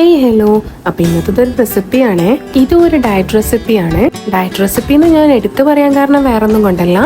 Hey hello അപ്പൊ ഇന്നത്തെ ഒരു റെസിപ്പിയാണ് ഇതും ഒരു ഡയറ്റ് റെസിപ്പിയാണ് ഡയറ്റ് റെസിപ്പി എന്ന് ഞാൻ എടുത്തു പറയാൻ കാരണം വേറെ ഒന്നും കൊണ്ടല്ല.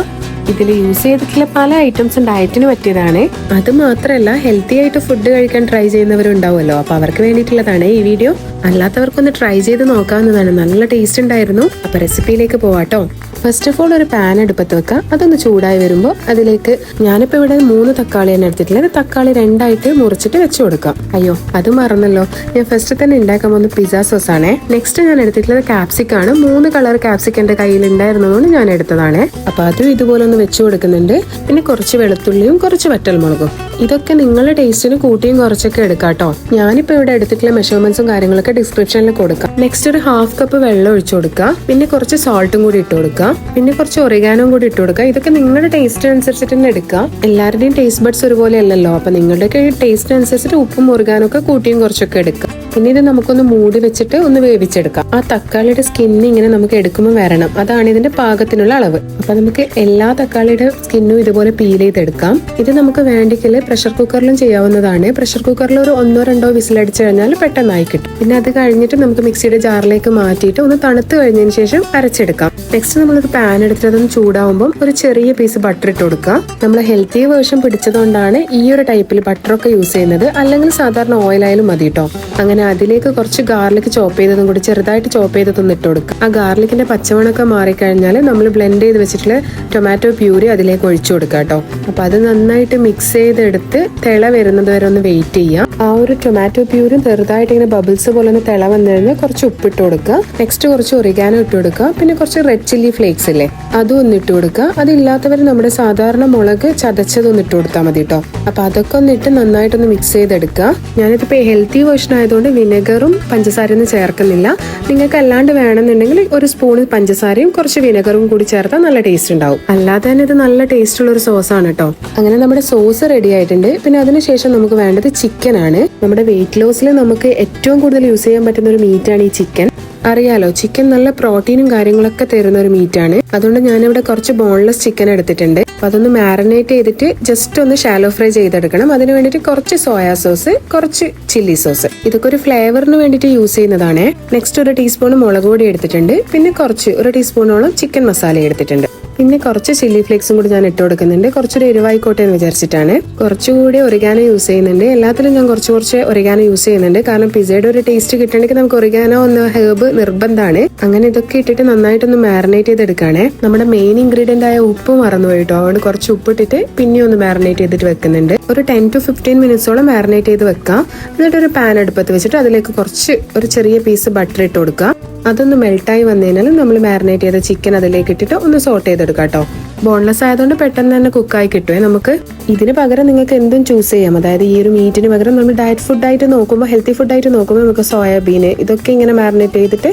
ഇതിൽ യൂസ് ചെയ്തിട്ടുള്ള പല ഐറ്റംസും ഡയറ്റിന് പറ്റിയതാണ്. അത് മാത്രമല്ല ഹെൽത്തി ആയിട്ട് ഫുഡ് കഴിക്കാൻ ട്രൈ ചെയ്യുന്നവരുണ്ടാവുമല്ലോ. അപ്പൊ അവർക്ക് വേണ്ടിയിട്ടുള്ളതാണ് ഈ വീഡിയോ അല്ലാത്തവർക്കൊന്ന് ട്രൈ ചെയ്ത് നോക്കാവുന്നതാണ്. നല്ല ടേസ്റ്റ് ഉണ്ടായിരുന്നു. അപ്പൊ റെസിപ്പിയിലേക്ക് പോവാട്ടോ. ഫസ്റ്റ് ഓഫ് ഓൾ ഒരു പാൻ അടുപ്പത്ത് വെക്കുക അതൊന്ന് ചൂടായി വരുമ്പോൾ അതിലേക്ക് ഞാനിപ്പോൾ ഇവിടെ മൂന്ന് തക്കാളിയാണ് എടുത്തിട്ടുള്ളത് തക്കാളി രണ്ടായിട്ട് മുറിച്ചിട്ട് വെച്ച് കൊടുക്കാം. അയ്യോ അത് മറന്നല്ലോ. ഞാൻ ഫസ്റ്റ് തന്നെ ഉണ്ടാക്കാൻ പോകുന്ന പിസ്സ സോസ് ആണ്. നെക്സ്റ്റ് ഞാൻ എടുത്തിട്ടുള്ളത് ക്യാപ്സിക്കാണ് മൂന്ന് കളർ ക്യാപ്സിക് എന്റെ കയ്യിൽ ഉണ്ടായിരുന്നതുകൊണ്ട് ഞാൻ എടുത്തതാണ്. അപ്പോൾ അതും ഇതുപോലെ ഒന്ന് വെച്ച് കൊടുക്കുന്നുണ്ട്. പിന്നെ കുറച്ച് വെളുത്തുള്ളിയും കുറച്ച് വറ്റൽമുളകും. ഇതൊക്കെ നിങ്ങളുടെ ടേസ്റ്റിന് കൂട്ടിയും കുറച്ചൊക്കെ എടുക്കാം കേട്ടോ. ഞാനിപ്പോൾ ഇവിടെ എടുത്തിട്ടുള്ള മെഷർമെന്റ്സും കാര്യങ്ങളൊക്കെ ഡിസ്ക്രിപ്ഷനിൽ കൊടുക്കാം. നെക്സ്റ്റ് ഒരു ഹാഫ് കപ്പ് വെള്ളം ഒഴിച്ചു കൊടുക്കുക പിന്നെ കുറച്ച് സോൾട്ടും കൂടി ഇട്ട് കൊടുക്കുക പിന്നെ കുറച്ച് ഒറിഗാനും കൂടി ഇട്ട് കൊടുക്കുക ഇതൊക്കെ നിങ്ങളുടെ ടേസ്റ്റ് അനുസരിച്ചിട്ട് തന്നെ എടുക്കാം. എല്ലാവരുടെയും ടേസ്റ്റ് ബഡ്സ് ഒരുപോലെ അല്ലല്ലോ അപ്പൊ നിങ്ങളുടെയൊക്കെ ടേസ്റ്റ് അനുസരിച്ചിട്ട് ഉപ്പും ഒറിഗാനും ഒക്കെ കൂട്ടിയും കുറച്ചൊക്കെ എടുക്കുക പിന്നെ ഇത് നമുക്കൊന്ന് മൂടി വെച്ചിട്ട് ഒന്ന് വേവിച്ചെടുക്കാം. ആ തക്കാളിയുടെ സ്കിന്ന് ഇങ്ങനെ നമുക്ക് എടുക്കുമ്പോൾ വരണം. അതാണ് ഇതിന്റെ പാകത്തിനുള്ള അളവ്. അപ്പൊ നമുക്ക് എല്ലാ തക്കാളിയുടെ സ്കിന്നും ഇതുപോലെ പീൽ ചെയ്തെടുക്കാം. ഇത് നമുക്ക് വേണ്ടിക്കൽ പ്രഷർ കുക്കറിലും ചെയ്യാവുന്നതാണ്. പ്രഷർ കുക്കറിൽ ഒരു ഒന്നോ രണ്ടോ വിസിലടിച്ചു കഴിഞ്ഞാൽ പെട്ടെന്നായി കിട്ടും. പിന്നെ അത് കഴിഞ്ഞിട്ട് നമുക്ക് മിക്സിയുടെ ജാറിലേക്ക് മാറ്റിയിട്ട് ഒന്ന് തണുത്ത് കഴിഞ്ഞതിന് ശേഷം അരച്ചെടുക്കാം. നെക്സ്റ്റ് നമ്മളൊരു പാൻ എടുത്തിട്ട് അതൊന്ന് ചൂടാവുമ്പോൾ ഒരു ചെറിയ പീസ് ബട്ടർ ഇട്ട് കൊടുക്കുക നമ്മൾ ഹെൽത്തി വേർഷൻ പിടിച്ചതുകൊണ്ടാണ് ഈ ഒരു ടൈപ്പിൽ ബട്ടറൊക്കെ യൂസ് ചെയ്യുന്നത്. അല്ലെങ്കിൽ സാധാരണ ഓയിലായാലും മതി കേട്ടോ അങ്ങനെ അതിലേക്ക് കുറച്ച് ഗാർലിക് ചോപ്പ് ചെയ്തതും കൂടി ചെറുതായിട്ട് ചോപ്പ് ചെയ്തതൊന്ന് ഇട്ട് കൊടുക്കുക. ആ ഗാർലിക്കിന്റെ പച്ചമണൊക്കെ മാറിക്കഴിഞ്ഞാൽ നമ്മൾ ബ്ലെൻഡ് ചെയ്ത് വെച്ചിട്ടുള്ള ടൊമാറ്റോ പ്യൂരി അതിലേക്ക് ഒഴിച്ചു കൊടുക്കുക കേട്ടോ. അപ്പൊ അത് നന്നായിട്ട് മിക്സ് ചെയ്തെടുത്ത് തിള വരുന്നത് വരെ ഒന്ന് വെയിറ്റ് ചെയ്യാം ആ ഒരു ടൊമാറ്റോ പ്യൂരും ചെറുതായിട്ട് ഇങ്ങനെ ബബിൾസ് പോലെ ഒന്ന് തിള വന്നു കഴിഞ്ഞാൽ കുറച്ച് ഉപ്പിട്ട് കൊടുക്കുക. നെക്സ്റ്റ് കുറച്ച് ഒറിഗാനോ ഇട്ട് കൊടുക്കുക. പിന്നെ കുറച്ച് റെഡ് ചില്ലി ഫ്ലേക്സ് ഇല്ലേ അതും ഒന്ന് ഇട്ട് കൊടുക്കുക. അതില്ലാത്തവർ നമ്മുടെ സാധാരണ മുളക് ചതച്ചതൊന്ന് ഇട്ട് കൊടുത്താൽ മതി കേട്ടോ. അപ്പൊ അതൊക്കെ ഒന്ന് ഇട്ട് നന്നായിട്ടൊന്ന് മിക്സ് ചെയ്തെടുക്കുക. ഞാനിതിപ്പോ ഹെൽത്തി വേർഷൻ ആയതുകൊണ്ട് വിനെഗറും പഞ്ചസാരയൊന്നും ചേർക്കുന്നില്ല. നിങ്ങൾക്ക് അല്ലാണ്ട് വേണമെന്നുണ്ടെങ്കിൽ ഒരു സ്പൂൺ പഞ്ചസാരയും കുറച്ച് വിനെഗറും കൂടി ചേർത്താൽ നല്ല ടേസ്റ്റ് ഉണ്ടാവും. അല്ലാതെ തന്നെ ഇത് നല്ല ടേസ്റ്റ് ഉള്ള ഒരു സോസാണ് കേട്ടോ അങ്ങനെ നമ്മുടെ സോസ് റെഡി ആയിട്ടുണ്ട്. പിന്നെ അതിനുശേഷം നമുക്ക് വേണ്ടത് ചിക്കൻ ആണ്. നമ്മുടെ വെയിറ്റ് ലോസിൽ നമുക്ക് ഏറ്റവും കൂടുതൽ യൂസ് ചെയ്യാൻ പറ്റുന്ന ഒരു മീറ്റ് ആണ് ഈ ചിക്കൻ അറിയാലോ ചിക്കൻ നല്ല പ്രോട്ടീനും കാര്യങ്ങളൊക്കെ തരുന്ന ഒരു മീറ്റ് ആണ്. അതുകൊണ്ട് ഞാനിവിടെ കുറച്ച് ബോൺലെസ് ചിക്കൻ എടുത്തിട്ടുണ്ട്. അപ്പൊ അതൊന്ന് മാറിനേറ്റ് ചെയ്തിട്ട് ജസ്റ്റ് ഒന്ന് ഷാലോ ഫ്രൈ ചെയ്തെടുക്കണം. അതിന് വേണ്ടിയിട്ട് കുറച്ച് സോയാ സോസ് കുറച്ച് ചില്ലി സോസ് ഇതൊക്കെ ഒരു ഫ്ലേവറിന് വേണ്ടിയിട്ട് യൂസ് ചെയ്യുന്നതാണ്. നെക്സ്റ്റ് ഒരു ടീസ്പൂൺ മുളക് പൊടി എടുത്തിട്ടുണ്ട്. പിന്നെ കുറച്ച് ഒരു ടീസ്പൂണോളം ചിക്കൻ മസാല എടുത്തിട്ടുണ്ട്. പിന്നെ കുറച്ച് ചില്ലി ഫ്ലേക്സും കൂടി ഞാൻ ഇട്ട് കൊടുക്കുന്നുണ്ട്. കുറച്ചൊരു എരിവായിക്കോട്ടെ എന്ന് വിചാരിച്ചിട്ടാണ്. കുറച്ചുകൂടി ഒറിഗാനോ യൂസ് ചെയ്യുന്നുണ്ട്. എല്ലാത്തിലും ഞാൻ കുറച്ച് കുറച്ച് ഒറിഗാനോ യൂസ് ചെയ്യുന്നുണ്ട്. കാരണം പിസയുടെ ഒരു ടേസ്റ്റ് കിട്ടണമെങ്കിൽ നമുക്ക് ഒറിഗാനോ ഒന്ന് ഹേർബ് നിർബന്ധമാണ്. അങ്ങനെ ഇതൊക്കെ ഇട്ടിട്ട് നന്നായിട്ടൊന്ന് മാറിനേറ്റ് ചെയ്തെടുക്കുകയാണ്. നമ്മുടെ മെയിൻ ഇൻഗ്രീഡിയന്റ് ആയ ഉപ്പ് മറന്നു പോയിട്ടോ അതുകൊണ്ട് കുറച്ച് ഉപ്പിട്ടിട്ട് പിന്നെ ഒന്ന് മാറിനേറ്റ് ചെയ്തിട്ട് വെക്കുന്നുണ്ട്. ഒരു ടെൻ ടു ഫിഫ്റ്റീൻ മിനിറ്റ്സോളം മാറിനേറ്റ് ചെയ്ത് വെക്കാം. എന്നിട്ട് ഒരു പാൻ അടുപ്പത്ത് വെച്ചിട്ട് അതിലേക്ക് കുറച്ച് ഒരു ചെറിയ പീസ് ബട്ടർ ഇട്ട് കൊടുക്കുക. അതൊന്ന് മെൽട്ടായി വന്നു കഴിഞ്ഞാൽ നമ്മൾ മാരിനേറ്റ് ചെയ്ത ചിക്കൻ അതിലേക്ക് ഇട്ടിട്ട് ഒന്ന് സോട്ട് ചെയ്തെടുക്കാം കേട്ടോ ബോൺലെസ് ആയതുകൊണ്ട് പെട്ടെന്ന് തന്നെ കുക്കായി കിട്ടുമേ നമുക്ക് ഇതിന് പകരം നിങ്ങൾക്ക് എന്തും ചൂസ് ചെയ്യാം. അതായത് ഈ ഒരു മീറ്റിന് പകരം നമ്മൾ ഡയറ്റ് ഫുഡായിട്ട് നോക്കുമ്പോൾ ഹെൽത്തി ഫുഡായിട്ട് നോക്കുമ്പോൾ നമുക്ക് സോയാബീൻ ഇതൊക്കെ ഇങ്ങനെ മാരിനേറ്റ് ചെയ്തിട്ട്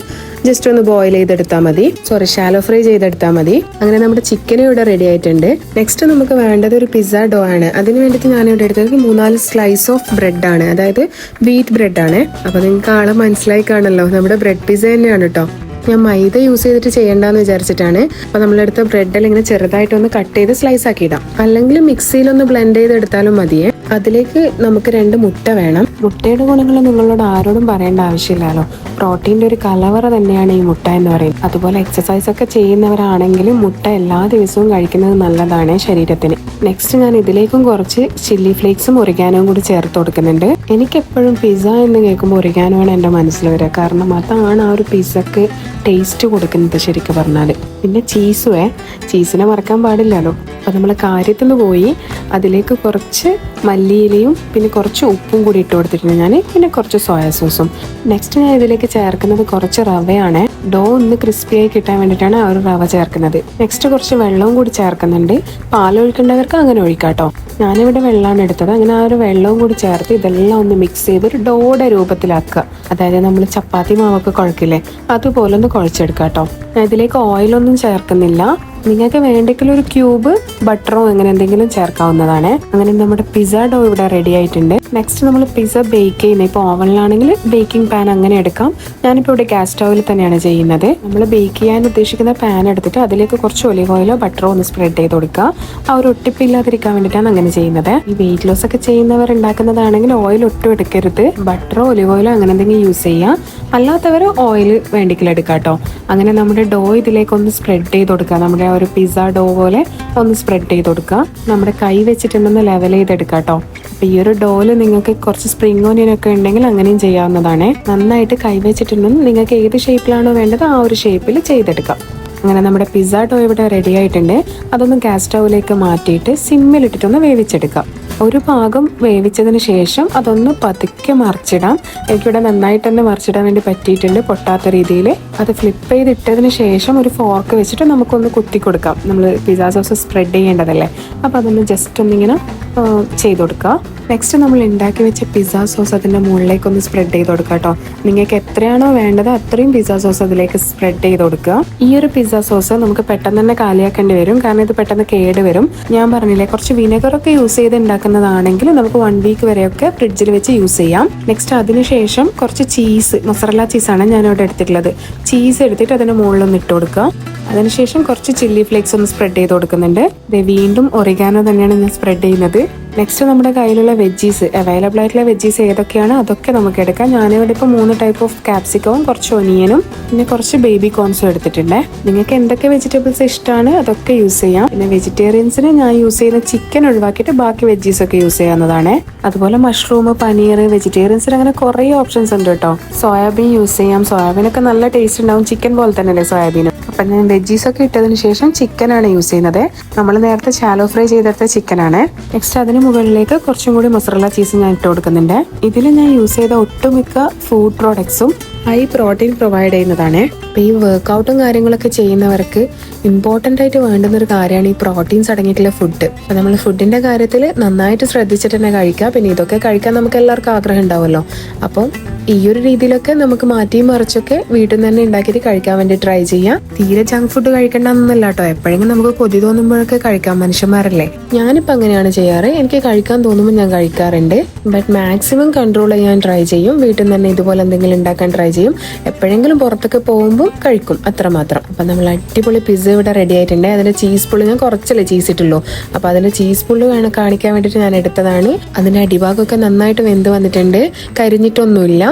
ജസ്റ്റ് ഒന്ന് ബോയിൽ ചെയ്തെടുത്താൽ മതി. സോറി ഷാലോ ഫ്രൈ ചെയ്തെടുത്താൽ മതി. അങ്ങനെ നമ്മുടെ ചിക്കനും ഇവിടെ റെഡി ആയിട്ടുണ്ട്. നെക്സ്റ്റ് നമുക്ക് വേണ്ടത് ഒരു പിസ്സ ഡോ ആണ്. അതിന് വേണ്ടിയിട്ട് ഞാൻ ഇവിടെ എടുത്തത് മൂന്നാൽ സ്ലൈസ് ഓഫ് ബ്രെഡ് ആണ്. അതായത് വീറ്റ് ബ്രെഡ് ആണ്. അപ്പൊ നിങ്ങൾക്ക് ആളെ മനസ്സിലായി കാണല്ലോ നമ്മുടെ ബ്രെഡ് പിസ്സ തന്നെയാണ് കേട്ടോ ഞാൻ മൈദ യൂസ് ചെയ്തിട്ട് ചെയ്യേണ്ടെന്ന് വിചാരിച്ചിട്ടാണ്. അപ്പൊ നമ്മളെടുത്ത ബ്രെഡിൽ ഇങ്ങനെ ചെറുതായിട്ടൊന്ന് കട്ട് ചെയ്ത് സ്ലൈസ് ആക്കി ഇടാം. അല്ലെങ്കിൽ മിക്സിയിലൊന്ന് ബ്ലെൻഡ് ചെയ്തെടുത്താലും മതിയെ. അതിലേക്ക് നമുക്ക് രണ്ട് മുട്ട വേണം. മുട്ടയുടെ ഗുണങ്ങൾ നിങ്ങളോട് ആരോടും പറയേണ്ട ആവശ്യമില്ലല്ലോ. പ്രോട്ടീന്റെ ഒരു കലവറ തന്നെയാണ് ഈ മുട്ട എന്ന് പറയുന്നത്. അതുപോലെ എക്സസൈസ് ഒക്കെ ചെയ്യുന്നവരാണെങ്കിലും മുട്ട എല്ലാ ദിവസവും കഴിക്കുന്നത് നല്ലതാണ് ശരീരത്തിന്. നെക്സ്റ്റ് ഞാൻ ഇതിലേക്കും കുറച്ച് ചില്ലി ഫ്ലേക്സും ഒറിഗാനോയും കൂടി ചേർത്ത് കൊടുക്കുന്നുണ്ട്. എനിക്ക് എപ്പോഴും പിസ്സ എന്ന് കേൾക്കുമ്പോൾ ഒറിഗാനോ ആണ് എന്റെ മനസ്സിൽ വരിക. കാരണം അതാണ് ആ ഒരു പിസ്സക്ക് ടേസ്റ്റ് കൊടുക്കുന്നത് ശരിക്കും പറഞ്ഞാൽ പിന്നെ ചീസുവേ ചീസിനെ മറക്കാൻ പാടില്ലല്ലോ. അപ്പോൾ നമ്മൾ കാര്യത്തിൽ പോയി അതിലേക്ക് കുറച്ച് മല്ലിയിലയും പിന്നെ കുറച്ച് ഉപ്പും കൂടി ഇട്ട് കൊടുത്തിട്ടുണ്ട് ഞാൻ പിന്നെ കുറച്ച് സോയാ സോസും നെക്സ്റ്റ് ഞാൻ ഇതിലേക്ക് ചേർക്കുന്നത് കുറച്ച് റവയാണ്. ഡോ ഒന്ന് ക്രിസ്പിയായി കിട്ടാൻ വേണ്ടിയിട്ടാണ് ആ ഒരു റവ ചേർക്കുന്നത്. നെക്സ്റ്റ് കുറച്ച് വെള്ളവും കൂടി ചേർക്കുന്നുണ്ട്. പാൽ ഒഴിക്കേണ്ടവർക്ക് അങ്ങനെ ഒഴിക്കാട്ടോ. ഞാനിവിടെ വെള്ളമാണ് എടുത്തത്. അങ്ങനെ ആ ഒരു വെള്ളവും കൂടി ചേർത്ത് ഇതെല്ലാം ഒന്ന് മിക്സ് ചെയ്ത് ഒരു ഡോയുടെ രൂപത്തിലാക്കുക. അതായത് നമ്മൾ ചപ്പാത്തി മാവൊക്കെ കുഴക്കില്ലേ? അതുപോലെ ഒന്ന് കുഴച്ചെടുക്കാട്ടോ ഞാൻ ഇതിലേക്ക് ഓയിലൊന്നും ചേർക്കുന്നില്ല. നിങ്ങൾക്ക് വേണ്ടെങ്കിൽ ഒരു ക്യൂബ് ബട്ടറോ അങ്ങനെ എന്തെങ്കിലും ചേർക്കാവുന്നതാണ്. അങ്ങനെ നമ്മുടെ പിസ്സ ഡോ ഇവിടെ റെഡി ആയിട്ടുണ്ട്. നെക്സ്റ്റ് നമ്മൾ പിസ്സ ബേക്ക് ചെയ്യുന്നത് ഇപ്പോൾ ഓവനിലാണെങ്കിൽ ബേക്കിംഗ് പാൻ അങ്ങനെ എടുക്കാം. ഞാനിപ്പോൾ ഇവിടെ ഗ്യാസ് സ്റ്റൗവിൽ തന്നെയാണ് ചെയ്യുന്നത്. നമ്മൾ ബേക്ക് ചെയ്യാൻ ഉദ്ദേശിക്കുന്ന പാൻ എടുത്തിട്ട് അതിലേക്ക് കുറച്ച് ഒലിവ് ഓയിലോ ബട്ടറോ ഒന്ന് സ്പ്രെഡ് ചെയ്ത് കൊടുക്കുക. ആ ഒരു ഒട്ടിപ്പില്ലാതിരിക്കാൻ വേണ്ടിയിട്ടാണ് അങ്ങനെ ചെയ്യുന്നത്. ഈ വെയിറ്റ് ലോസ് ഒക്കെ ചെയ്യുന്നവർ ഉണ്ടാക്കുന്നതാണെങ്കിൽ ഓയിൽ ഒട്ടും എടുക്കരുത്. ബട്ടറോ ഒലിവ് ഓയിലോ അങ്ങനെ എന്തെങ്കിലും യൂസ് ചെയ്യാം അല്ലാത്തവർ ഓയിൽ വേണ്ടിക്കൽ എടുക്കാം കേട്ടോ. അങ്ങനെ നമ്മുടെ ഡോ ഇതിലേക്ക് ഒന്ന് സ്പ്രെഡ് ചെയ്ത് കൊടുക്കുക. നമ്മുടെ ഒരു പിസ്സ ഡോ പോലെ ഒന്ന് സ്പ്രെഡ് ചെയ്ത് കൊടുക്കുക. നമ്മുടെ കൈ വെച്ചിട്ടുണ്ടെന്ന് ലെവൽ ചെയ്തെടുക്കുക കേട്ടോ. അപ്പൊ ഈ ഒരു ഡോൽ നിങ്ങൾക്ക് കുറച്ച് സ്പ്രിംഗ് ഓനിയൻ ഒക്കെ ഉണ്ടെങ്കിൽ അങ്ങനെയും ചെയ്യാവുന്നതാണ്. നന്നായിട്ട് കൈ വെച്ചിട്ടുണ്ടെങ്കിൽ നിങ്ങൾക്ക് ഏത് ഷേപ്പിലാണോ വേണ്ടത് ആ ഒരു ഷേപ്പിൽ ചെയ്തെടുക്കാം. അങ്ങനെ നമ്മുടെ പിസ്സ ഡോ ഇവിടെ റെഡി ആയിട്ടുണ്ട്. അതൊന്ന് ഗ്യാസ് സ്റ്റൗവിലേക്ക് മാറ്റിയിട്ട് സിമ്മിലിട്ടിട്ടൊന്ന് വേവിച്ചെടുക്കാം. ഒരു ഭാഗം വേവിച്ചതിന് ശേഷം അതൊന്ന് പതുക്കെ മറിച്ചിടാം. എനിക്കിവിടെ നന്നായിട്ട് തന്നെ മറിച്ചിടാൻ വേണ്ടി പറ്റിയിട്ടുണ്ട് പൊട്ടാത്ത രീതിയിൽ. അത് ഫ്ലിപ്പ് ചെയ്തിട്ടതിന് ശേഷം ഒരു ഫോർക്ക് വെച്ചിട്ട് നമുക്കൊന്ന് കുത്തി കൊടുക്കാം. നമ്മൾ പിസ്സ സോസ് സ്പ്രെഡ് ചെയ്യേണ്ടതല്ലേ? അപ്പോൾ അതൊന്ന് ജസ്റ്റ് ഒന്നിങ്ങനെ ചെയ്ത് കൊടുക്കുക നെക്സ്റ്റ് നമ്മൾ ഉണ്ടാക്കി വെച്ച പിസ്സ സോസ് അതിന്റെ മുകളിലേക്ക് ഒന്ന് സ്പ്രെഡ് ചെയ്ത് കൊടുക്കുക കേട്ടോ. നിങ്ങൾക്ക് എത്രയാണോ വേണ്ടത് അത്രയും പിസ്സ സോസ് അതിലേക്ക് സ്പ്രെഡ് ചെയ്ത് കൊടുക്കുക. ഈ ഒരു പിസ്സ സോസ് നമുക്ക് പെട്ടെന്ന് തന്നെ കാലിയാക്കേണ്ടി വരും. കാരണം ഇത് പെട്ടെന്ന് കേട് വരും. ഞാൻ പറഞ്ഞില്ലേ കുറച്ച് വിനെഗറൊക്കെ യൂസ് ചെയ്ത് ഉണ്ടാക്കുന്നതാണെങ്കിൽ നമുക്ക് വൺ വീക്ക് വരെയൊക്കെ ഫ്രിഡ്ജിൽ വെച്ച് യൂസ് ചെയ്യാം. നെക്സ്റ്റ് അതിനുശേഷം കുറച്ച് ചീസ് മൊസറല്ല ചീസാണ് ഞാൻ ഇവിടെ എടുത്തിട്ടുള്ളത്. ചീസ് എടുത്തിട്ട് അതിന് മുകളിലൊന്ന് ഇട്ട് കൊടുക്കുക. അതിനുശേഷം കുറച്ച് ചില്ലി ഫ്ലേക്സ് ഒന്ന് സ്പ്രെഡ് ചെയ്ത് കൊടുക്കുന്നുണ്ട്. വീണ്ടും ഒറിഗാനോ തന്നെയാണ് ഞാൻ സ്പ്രെഡ് ചെയ്യുന്നത്. നെക്സ്റ്റ് നമ്മുടെ കയ്യിലുള്ള വെജീസ് അവൈലബിൾ ആയിട്ടുള്ള വെജീസ് ഏതൊക്കെയാണ്? അതൊക്കെ നമുക്ക് എടുക്കാം. ഞാനിവിടെ ഇപ്പോൾ മൂന്ന് ടൈപ്പ് ഓഫ് ക്യാപ്സിക്കവും കുറച്ച് ഒനിയനും പിന്നെ കുറച്ച് ബേബി കോൺസും എടുത്തിട്ടുണ്ട്. നിങ്ങൾക്ക് എന്തൊക്കെ വെജിറ്റബിൾസ് ഇഷ്ടമാണ് അതൊക്കെ യൂസ് ചെയ്യാം. പിന്നെ വെജിറ്റേറിയൻസിന് ഞാൻ യൂസ് ചെയ്യുന്ന ചിക്കൻ ഒഴിവാക്കിയിട്ട് ബാക്കി വെജീസ് ഒക്കെ യൂസ് ചെയ്യാവുന്നതാണ്. അതുപോലെ മഷ്റൂം പനീർ വെജിറ്റേറിയൻസിന് അങ്ങനെ കുറേ ഓപ്ഷൻസ് ഉണ്ട് കേട്ടോ. സോയാബീൻ യൂസ് ചെയ്യാം. സോയാബീനൊക്കെ നല്ല ടേസ്റ്റ് ഉണ്ടാവും. ചിക്കൻ പോലെ തന്നെയല്ലേ സോയാബീനും അപ്പം ഞാൻ വെജീസ് ഒക്കെ ഇട്ടതിന് ശേഷം ചിക്കനാണ് യൂസ് ചെയ്യുന്നത്. നമ്മൾ നേരത്തെ ശാലോ ഫ്രൈ ചെയ്തെടുത്ത ചിക്കനാണ് നെക്സ്റ്റ് അതിന് മുകളിലേക്ക് കുറച്ചും കൂടി മൊസറല്ല ചീസ് ഞാൻ ഇട്ട് കൊടുക്കുന്നുണ്ട്. ഇതിൽ ഞാൻ യൂസ് ചെയ്ത ഒട്ടുമിക്ക ഫുഡ് പ്രോഡക്ട്സും ഹൈ പ്രോട്ടീൻ പ്രൊവൈഡ് ചെയ്യുന്നതാണ്. അപ്പോൾ ഈ വർക്കൗട്ടും കാര്യങ്ങളൊക്കെ ചെയ്യുന്നവർക്ക് ഇമ്പോർട്ടന്റ് ആയിട്ട് വേണ്ടുന്ന ഒരു കാര്യമാണ് ഈ പ്രോട്ടീൻസ് അടങ്ങിയിട്ടുള്ള ഫുഡ് അപ്പോൾ നമ്മൾ ഫുഡിന്റെ കാര്യത്തിൽ നന്നായിട്ട് ശ്രദ്ധിച്ചിട്ട് തന്നെ കഴിക്കുക. പിന്നെ ഇതൊക്കെ കഴിക്കാൻ നമുക്ക് എല്ലാവർക്കും ആഗ്രഹം ഉണ്ടാവുമല്ലോ. അപ്പം ഈ ഒരു രീതിയിലൊക്കെ നമുക്ക് മാറ്റിയും മറിച്ചൊക്കെ വീട്ടിൽ നിന്ന് തന്നെ ഉണ്ടാക്കിയിട്ട് കഴിക്കാൻ വേണ്ടി ട്രൈ ചെയ്യാം. തീരെ ജങ്ക് ഫുഡ് കഴിക്കേണ്ടെന്നല്ല കേട്ടോ. എപ്പോഴെങ്കിലും നമുക്ക് കൊതി തോന്നുമ്പോഴൊക്കെ കഴിക്കാം മനുഷ്യന്മാരല്ലേ. ഞാനിപ്പോൾ അങ്ങനെയാണ് ചെയ്യാറ്. എനിക്ക് കഴിക്കാൻ തോന്നുമ്പോൾ ഞാൻ കഴിക്കാറുണ്ട്. ബട്ട് മാക്സിമം കൺട്രോൾ ചെയ്യാൻ ട്രൈ ചെയ്യും. വീട്ടിൽ നിന്ന് തന്നെ ഇതുപോലെ എന്തെങ്കിലും ഉണ്ടാക്കാൻ ട്രൈ ചെയ്യും. എപ്പോഴെങ്കിലും പുറത്തൊക്കെ പോകുമ്പോൾ കഴിക്കും അത്രമാത്രം. അപ്പം നമ്മൾ അടിപൊളി പിസ്സ ഇവിടെ റെഡി ആയിട്ടുണ്ട്. അതിന്റെ ചീസ് പുള്ളി ഞാൻ കുറച്ചല്ലേ ചീസ് ഇട്ടുള്ളൂ. അപ്പോൾ അതിന്റെ ചീസ് പുള്ളി വേണം കാണിക്കാൻ വേണ്ടിയിട്ട് ഞാൻ എടുത്തതാണ്. അതിന്റെ അടിഭാഗമൊക്കെ നന്നായിട്ട് വെന്ത് വന്നിട്ടുണ്ട്. കരിഞ്ഞിട്ടൊന്നുമില്ല.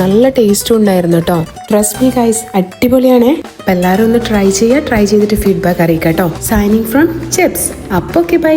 നല്ല ടേസ്റ്റും ഉണ്ടായിരുന്നു കേട്ടോ. ട്രസ്റ്റ് മീ ഗൈസ് അടിപൊളിയാണ്. അപ്പം എല്ലാവരും ഒന്ന് ട്രൈ ചെയ്യുക. ട്രൈ ചെയ്തിട്ട് ഫീഡ്ബാക്ക് അറിയിക്കാം കേട്ടോ. സൈനിങ് ഫ്രം ചിപ്സ് അപ്പോൾ ഓക്കെ ബൈ